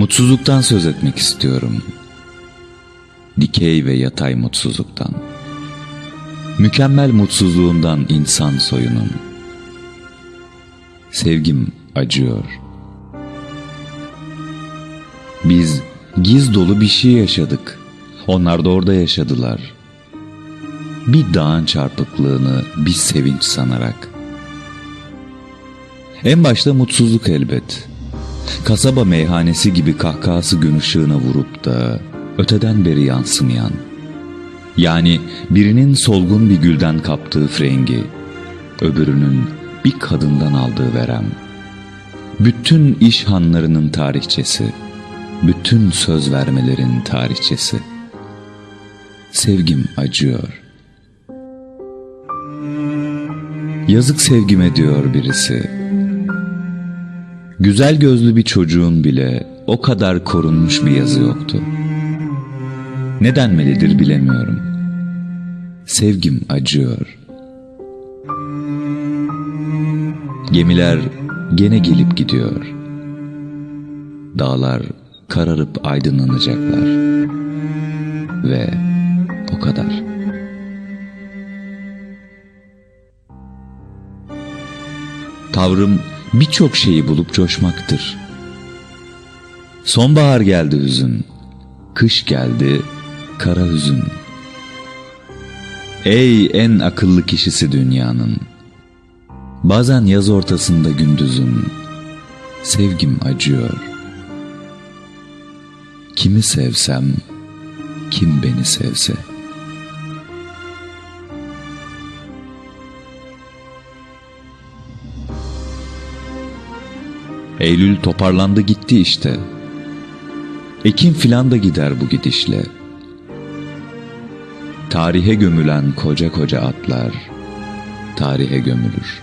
Mutsuzluktan söz etmek istiyorum. Dikey ve yatay mutsuzluktan. Mükemmel mutsuzluğundan insan soyunun. Sevgim acıyor. Biz giz dolu bir şey yaşadık. Onlar da orada yaşadılar. Bir dağın çarpıklığını bir sevinç sanarak. En başta mutsuzluk elbet. Kasaba meyhanesi gibi kahkahası gün ışığına vurup da öteden beri yansımayan. Yani birinin solgun bir gülden kaptığı frengi, öbürünün bir kadından aldığı verem. Bütün iş hanlarının tarihçesi, bütün söz vermelerin tarihçesi. Sevgim acıyor. Yazık sevgime diyor birisi. Güzel gözlü bir çocuğun bile o kadar korunmuş bir yazı yoktu. Ne denmelidir bilemiyorum. Sevgim acıyor. Gemiler gene gelip gidiyor. Dağlar kararıp aydınlanacaklar. Ve o kadar. Tavrım birçok şeyi bulup coşmaktır. Sonbahar geldi hüzün, kış geldi kara hüzün. Ey en akıllı kişisi dünyanın, bazen yaz ortasında gündüzün, sevgim acıyor. Kimi sevsem, kim beni sevse. Eylül toparlandı gitti işte. Ekim filan da gider bu gidişle. Tarihe gömülen koca koca atlar tarihe gömülür.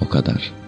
O kadar.''